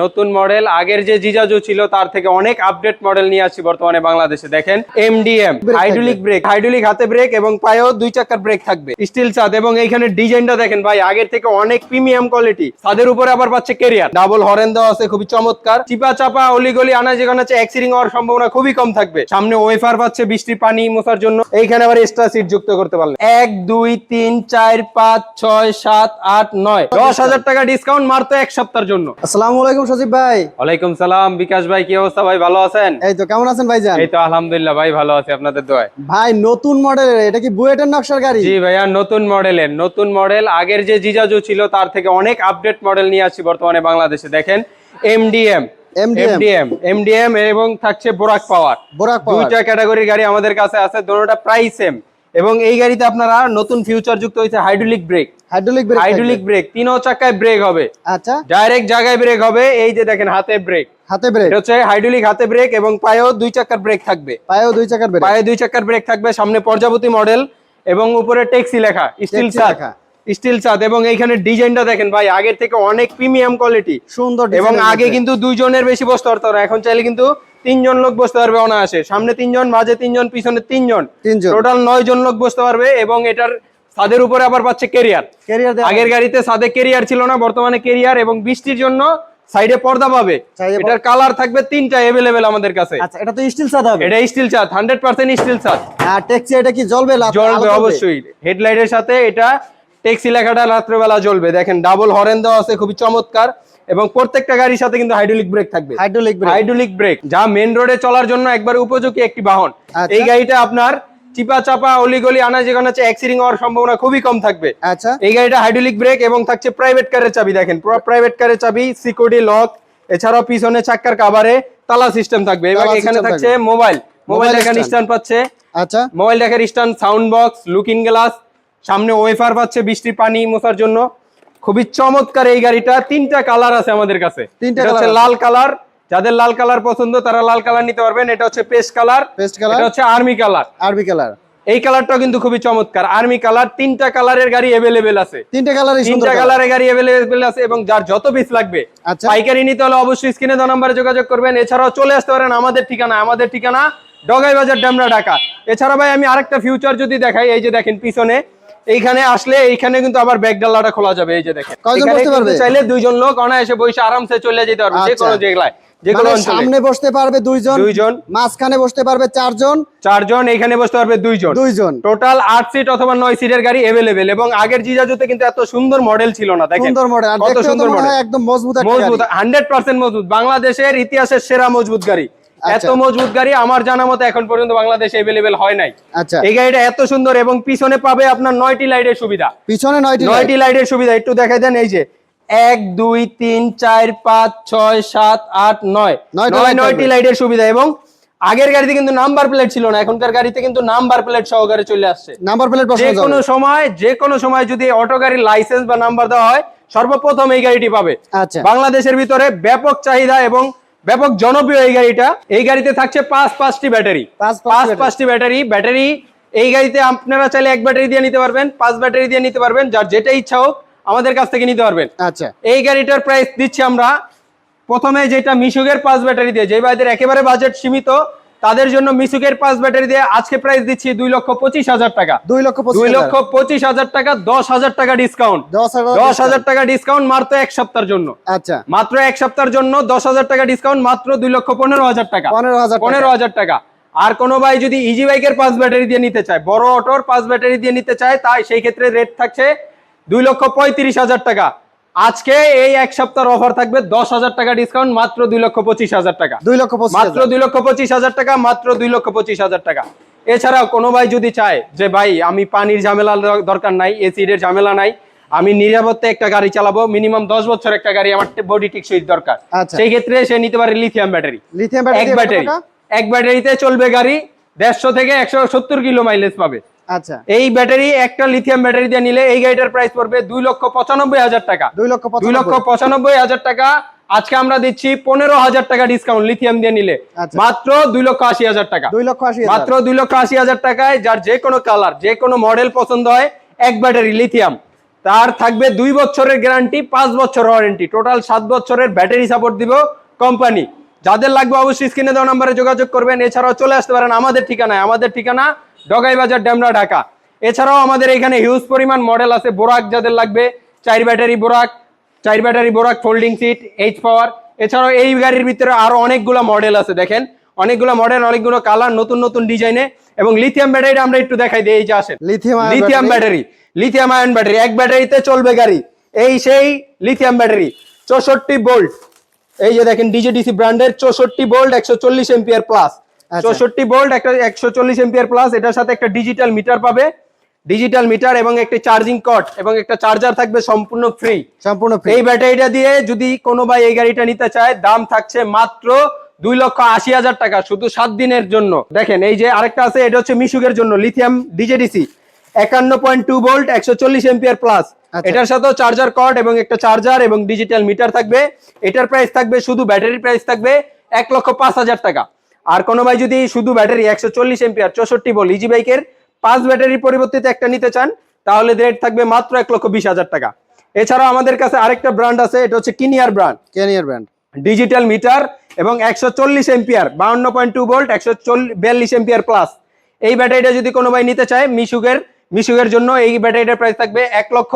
নতুন মডেল। আগের যে জিজাজু ছিল তার থেকে অনেক আপডেট মডেল নিয়ে আসছি বর্তমানে বাংলাদেশে। দেখেন এমডিএম হাইড্রোলিক ব্রেক হাইড্রোলিক হাতে ব্রেক এবং পায়েও দুই চাকার ব্রেক থাকবে। স্টিল ছাদ এবং এইখানে ডিজাইনটা দেখেন ভাই আগের থেকে অনেক প্রিমিয়াম কোয়ালিটি ছাদের উপরে আবার পাচ্ছে কেরিয়ার ডাবল হরেন দেওয়া আছে খুবই চমৎকার। চিপা চাপা অলিগলি আনা যেখানে আছে অ্যাক্সিডিং হওয়ার সম্ভাবনা খুবই কম থাকবে। সামনে ওয়েফার পাচ্ছে বৃষ্টির পানি মোছার জন্য। এইখানে আবার এক্সট্রা সিট যুক্ত করতে পারলেন। এক দুই তিন চার পাঁচ ছয় সাত আট নয়। দশ হাজার টাকা ডিসকাউন্ট মারতো এক সপ্তাহের জন্য। আসসালামু আলাইকুম সজীব ভাই? ওয়ালাইকুম সালাম বিকাশ ভাই কি অবস্থা ভাই? ভালো আছেন? এই তো কেমন আছেন ভাইজান? এই তো আলহামদুলিল্লাহ ভাই ভালো আছি আপনাদের দোয়ায়। ভাই নতুন মডেলের এটা কি বুয়েটের নকশার গাড়ি? জি ভাইয়া নতুন মডেলের নতুন মডেল আগের যে জিজাজু ছিল তার থেকে অনেক আপডেট মডেল নিয়ে আসছি বর্তমানে বাংলাদেশে দেখেন। এমডিএম এমডিএম এমডিএম এবং থাকছে বোরাক পাওয়ার বোরাক পাওয়ার দুইটা ক্যাটাগরির গাড়ি আমাদের কাছে আছে দুটোটা প্রাইস সেম এবং এই গাড়িতে আপনারা নতুন ফিউচার যুক্ত হয়েছে hydraulic brake hydraulic brake hydraulic brake তিনও চাকায় ব্রেক হবে। আচ্ছা। ডাইরেক্ট জায়গায় ব্রেক হবে এই যে দেখেন হাতে ব্রেক হাতে ব্রেক হচ্ছে হাইড্রোলিক হাতে ব্রেক এবং পায়েও দুই চাকার ব্রেক থাকবে। পায়েও দুই চাকার ব্রেক পায়ে দুই চাকার ব্রেক থাকবে সামনে পর্যাবতী মডেল এবং উপরে ট্যাক্সি লেখা স্টিল লেখা। স্টিল চাঁদ এবং এইখানে ডিজাইনটা দেখেন ভাই আগের থেকে অনেক প্রিমিয়াম কোয়ালিটি সুন্দর এবং আগে। কিন্তু দুইজনের বেশি বসতে পারতো না এখন চাইলে কিন্তু তিনজন লোক বসতে পারবে অনায়াসে। সামনে তিনজন মাঝে তিনজন পিছনে তিনজন। তিনজন। টোটাল নয় জন লোক বসতে পারবে এবং এটার ছাদের উপরে আবার পাচ্ছে কেরিয়ার আগের গাড়িতে ছাদে কেরিয়ার ছিল না বর্তমানে কেরিয়ার এবং বৃষ্টির জন্য সাইডে পর্দা পাবে। এটার কালার থাকবে তিনটা এভেলেবেল আমাদের কাছে। আচ্ছা এটা তো স্টিল সাদা হবে। এটা স্টিল ছাদ হান্ড্রেড পার্সেন্ট স্টিল ছাদ। আর ট্যাক্সি এটা কি জ্বলবে? জ্বলবে অবশ্যই। হেডলাইটের সাথে এটা ট্যাক্সি লেখাটা রাত্রেবেলা জ্বলবে। দেখেন ডাবল হরেন দেওয়া আছে খুবই চমৎকার। এবং প্রত্যেকটা গাড়ির সাথে কিন্তু হাইড্রোলিক ব্রেক থাকবে। হাইড্রোলিক ব্রেক হাইড্রোলিক ব্রেক যা মেন রোডে চলার জন্য একবার উপযোগী একটি বাহন। আচ্ছা। এই গাড়িটা আপনার চিপা চাপা অলিগলি আনা যেখানে আছে অ্যাক্সিডিং হওয়ার সম্ভাবনা খুবই কম থাকবে। আচ্ছা। এই গাড়িটা হাইড্রোলিক ব্রেক এবং থাকছে প্রাইভেট কারের চাবি দেখেন। প্রাইভেট কারের চাবি সিকিউরিটি লক এছাড়াও পিছনে চাক্কার কাভারে তালা সিস্টেম থাকবে। এবং এখানে থাকছে মোবাইল মোবাইল দেখার। স্ট্যান্ড পাচ্ছে। আচ্ছা। মোবাইল দেখার stand sound box looking glass সামনে ওয়েফার পাচ্ছে বৃষ্টির পানি মোছার জন্য। খুবই চমৎকার এই গাড়িটা। তিনটা কালার আছে আমাদের কাছে। তিনটা হচ্ছে লাল কালার যাদের লাল কালার পছন্দ তারা লাল কালার নিতে পারবেন। এটা হচ্ছে পেস্ট কালার পেস্ট এটা হচ্ছে আর্মি কালার আরবি কালার এই কালারটাও কিন্তু খুবই চমৎকার। আর্মি কালার তিনটা কালারের গাড়ি অ্যাভেলেবেল আছে। তিনটা কালারই তিনটা কালারের গাড়ি অ্যাভেলেবেল আছে এবং যার যত পিস লাগবে। আচ্ছা। পাইকারি নিতে হলে অবশ্যই স্ক্রিনে দেওয়া নাম্বারে যোগাযোগ করবেন। এছাড়াও চলে আসতে পারেন আমাদের ঠিকানা। আমাদের ঠিকানা ডগাই বাজার ডেমরা ঢাকা। এছাড়া ভাই আমি আরেকটা ফিউচার যদি দেখাই এই যে দেখেন পিছনে এইখানে আসলে এইখানে কিন্তু আবার ব্যাগ ডাল্লাটা খোলা যাবে এই যে দেখেন। কয়জন বসতে পারবে? চাইলে দুইজন লোক অনায়াসে বসে আরামসে চলে যেতে পারবে যে আচ্ছা। কোনো জেলায় যে কোনো মানে অঞ্চলে। সামনে বসতে পারবে দুইজন দুইজন। মাঝখানে বসতে পারবে চারজন। চারজন এখানে বসতে পারবে দুইজন। দুইজন। টোটাল আট সিট অথবা নয় সিটের গাড়ি এভেলেবেল এবং আগের জিজাজুতে কিন্তু এত সুন্দর মডেল ছিল না দেখেন। সুন্দর মডেল কত সুন্দর মডেল একদম মজবুত মজবুত হান্ড্রেড পার্সেন্ট মজবুত। বাংলাদেশের ইতিহাসের সেরা মজবুত গাড়ি। এত আচ্ছা। মজবুত গাড়ি আমার জানা মতো এখন পর্যন্ত বাংলাদেশে এভেলেবেল হয় নাই। আচ্ছা। এই গাড়িটা এত সুন্দর এবং পিছনে পাবে আপনার নয়টি লাইটের সুবিধা। পিছনে নয়টি light। নয়টি লাইটের সুবিধা একটু দেখা দেন এই যে। এক দুই তিন চার পাঁচ ছয় সাত আট নয়। নয় নয়টি। লাইটের সুবিধা এবং আগের গাড়িতে কিন্তু নাম্বার প্লেট ছিল না এখনকার গাড়িতে কিন্তু নাম্বার প্লেট সহকারে চলে আসছে। নাম্বার প্লেট যে কোনো সময় যে কোনো সময় যদি অটো গাড়ির লাইসেন্স বা নাম্বার দেওয়া হয় সর্বপ্রথম এই গাড়িটি পাবে। আচ্ছা। বাংলাদেশের ভিতরে ব্যাপক চাহিদা এবং ব্যাপক জনপ্রিয় এই গাড়িটা। এই গাড়িতে থাকছে পাঁচ পাঁচটি ব্যাটারি। পাঁচ পাঁচ পাঁচ পাঁচটি ব্যাটারি। ব্যাটারি এই গাড়িতে আপনারা চাইলে এক ব্যাটারি দিয়ে নিতে পারবেন পাঁচ ব্যাটারি দিয়ে নিতে পারবেন যার যেটা ইচ্ছা হোক আমাদের কাছ থেকে নিতে পারবেন। আচ্ছা। এই গাড়িটার প্রাইস দিচ্ছি আমরা প্রথমে যেটা মিশুকের পাঁচ ব্যাটারি দিয়ে যে ভাইদের একেবারে বাজেট সীমিত তাদের জন্য মিসুকের পাঁচ ব্যাটারি দিয়ে আজকে প্রাইস দিচ্ছি দুই লক্ষ পঁচিশ হাজার টাকা। দুই লক্ষ দুই লক্ষ পঁচিশ হাজার টাকা দশ হাজার টাকা ডিসকাউন্ট দশ হাজার টাকা ডিসকাউন্ট মাত্র এক সপ্তাহের জন্য। আচ্ছা। মাত্র এক সপ্তাহের জন্য দশ হাজার টাকা ডিসকাউন্ট মাত্র দুই লক্ষ পনেরো হাজার টাকা। পনেরো হাজার পনেরো হাজার টাকা। আর কোনো ভাই যদি ইজি বাইকের পাঁচ ব্যাটারি দিয়ে নিতে চায় বড় অটোর পাঁচ ব্যাটারি দিয়ে নিতে চায় তাই সেই ক্ষেত্রে রেট থাকছে দুই লক্ষ পঁয়ত্রিশ হাজার টাকা। আজকে এই এক সপ্তাহের অফার থাকবে দশ হাজার টাকা ডিসকাউন্ট মাত্র দুই লক্ষ পঁচিশ হাজার টাকা। দুই লক্ষ মাত্র দুই লক্ষ পঁচিশ হাজার টাকা মাত্র দুই লক্ষ পঁচিশ হাজার টাকা। এছাড়াও কোনো ভাই যদি চায় যে ভাই আমি পানির ঝামেলা দরকার নাই এসিডের ঝামেলা নাই আমি নিরাপত্তা একটা গাড়ি চালাবো মিনিমাম দশ বছর একটা গাড়ি আমার বডি টিকসই দরকার। আচ্ছা। সেই ক্ষেত্রে সে নিতে পারে lithium battery lithium battery battery এক ব্যাটারিতে চলবে গাড়ি দেড়শো থেকে একশো সত্তর কিলো মাইলেজ পাবে। আচ্ছা। এই ব্যাটারি একটা লিথিয়াম ব্যাটারি দিয়ে নিলে এই গাড়িটার প্রাইস পড়বে দুই লক্ষ পঁচানব্বই হাজার টাকা। দুই লক্ষ দুই লক্ষ পঁচানব্বই। পঁচানব্বই হাজার টাকা। আজকে আমরা দিচ্ছি পনেরো হাজার টাকা ডিসকাউন্ট লিথিয়াম দিয়ে নিলে। আচ্ছা। মাত্র দুই লক্ষ আশি হাজার টাকা। দুই লক্ষ আশি মাত্র দুই লক্ষ আশি হাজার টাকায় যার যে কোনো কালার যে কোনো মডেল পছন্দ হয় এক ব্যাটারি লিথিয়াম তার থাকবে দুই বছরের গ্যারান্টি পাঁচ বছর ওয়ারেন্টি টোটাল সাত বছরের ব্যাটারি সাপোর্ট দিব কোম্পানি যাদের লাগবে অবশ্যই স্ক্রিনে দেওয়া নাম্বারে যোগাযোগ করবেন। এছাড়াও চলে আসতে পারেন আমাদের ঠিকানায়। আমাদের ঠিকানা ডগাই বাজার ড্যামরা ঢাকা। এছাড়াও আমাদের এখানে হিউজ পরিমাণ মডেল আছে বোরাক যাদের লাগবে। চার ব্যাটারি বোরাক চার ব্যাটারি বোরাক ফোল্ডিং সিট এইচ পাওয়ার এছাড়াও এই গাড়ির ভিতরে আরও অনেকগুলো মডেল আছে দেখেন। অনেকগুলো মডেল অনেকগুলো কালার নতুন নতুন ডিজাইনে এবং লিথিয়াম ব্যাটারিটা আমরা একটু দেখাই দিই এই যে আসেন। Lithium lithium battery lithium ion battery এক ব্যাটারিতে চলবে গাড়ি। এই সেই লিথিয়াম ব্যাটারি চৌষট্টি বোল্ট এই যে দেখেন ডিজিডিসি ব্র্যান্ডের চৌষট্টি বোল্ট একশো চল্লিশ এম্পিয়ার প্লাস। চৌষট্টি ভোল্ট একটা একশো চল্লিশ এম্পিয়ার প্লাস এটার সাথে একটা ডিজিটাল মিটার পাবে। ডিজিটাল মিটার এবং একটি চার্জিং কট এবং একটা চার্জার থাকবে সম্পূর্ণ ফ্রি সম্পূর্ণ ফ্রি এই ব্যাটারিটা দিয়ে যদি কোনো ভাই এই গাড়িটা নিতে চায় দাম থাকছে মাত্র দুই লক্ষ আশি হাজার টাকা শুধু সাত দিনের জন্য। দেখেন এই যে আরেকটা আছে এটা হচ্ছে মিশুকের জন্য লিথিয়াম ডিজেডিসি একান্ন পয়েন্ট টু ভোল্ট একশো চল্লিশ এম্পিয়ার প্লাস আচ্ছা। এটার সাথেও চার্জার কর্ড এবং একটা চার্জার এবং ডিজিটাল মিটার থাকবে। এটার প্রাইস থাকবে শুধু ব্যাটারির প্রাইস থাকবে এক লক্ষ পাঁচ হাজার টাকা। আর কোনো ভাই যদি শুধু ব্যাটারি একশো চল্লিশ এম্পিয়ার চৌষট্টি বল ইজি বাইকের পাঁচ ব্যাটারির পরিবর্তিতে একটা নিতে চান তাহলে রেট থাকবে মাত্র এক লক্ষ বিশ হাজার টাকা। এছাড়াও আমাদের কাছে আরেকটা ব্র্যান্ড আছে এটা হচ্ছে কিনিয়ার ব্র্যান্ড কেনিয়ার ব্র্যান্ড ডিজিটাল মিটার এবং একশো চল্লিশ এম্পিয়ার বাউন্ন পয়েন্ট টু ভোল্ট একশো বিয়াল্লিশ এম্পিয়ার প্লাস এই ব্যাটারিটা যদি কোনো ভাই নিতে চায় মিশুকের মিশুকের জন্য এই ব্যাটারিটার প্রাইস থাকবে এক লক্ষ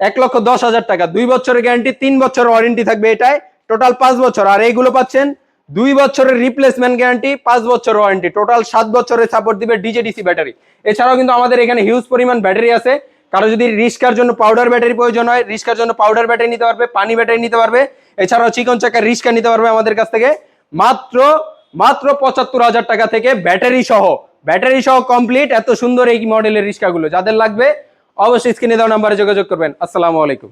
এক লক্ষ দশ হাজার টাকা। দুই বছরের গ্যারান্টি তিন বছর ওয়ারেন্টি থাকবে এটায়। টোটাল পাঁচ বছর। আর এইগুলো পাচ্ছেন দুই বছরের রিপ্লেসমেন্ট গ্যারান্টি পাঁচ বছর ওয়ারেন্টি টোটাল সাত বছরের সাপোর্ট দিবে ডিজেডিসি ব্যাটারি এছাড়াও কিন্তু আমাদের এখানে হিউজ পরিমাণ ব্যাটারি আছে। কারও যদি রিস্কার জন্য পাউডার ব্যাটারি প্রয়োজন হয়, রিস্কার জন্য পাউডার ব্যাটারি নিতে পারবে, পানি ব্যাটারি নিতে পারবে। এছাড়াও চিকন চাকার রিস্কা নিতে পারবে আমাদের কাছ থেকে। মাত্র মাত্র পঁচাত্তর হাজার টাকা থেকে ব্যাটারি সহ ব্যাটারি সহ কমপ্লিট এত সুন্দর এই মডেলের রিস্কাগুলো। যাদের লাগবে, অবশ্যই স্ক্রিনে দেওয়া নাম্বারে যোগাযোগ করবেন। আসসালামু আলাইকুম।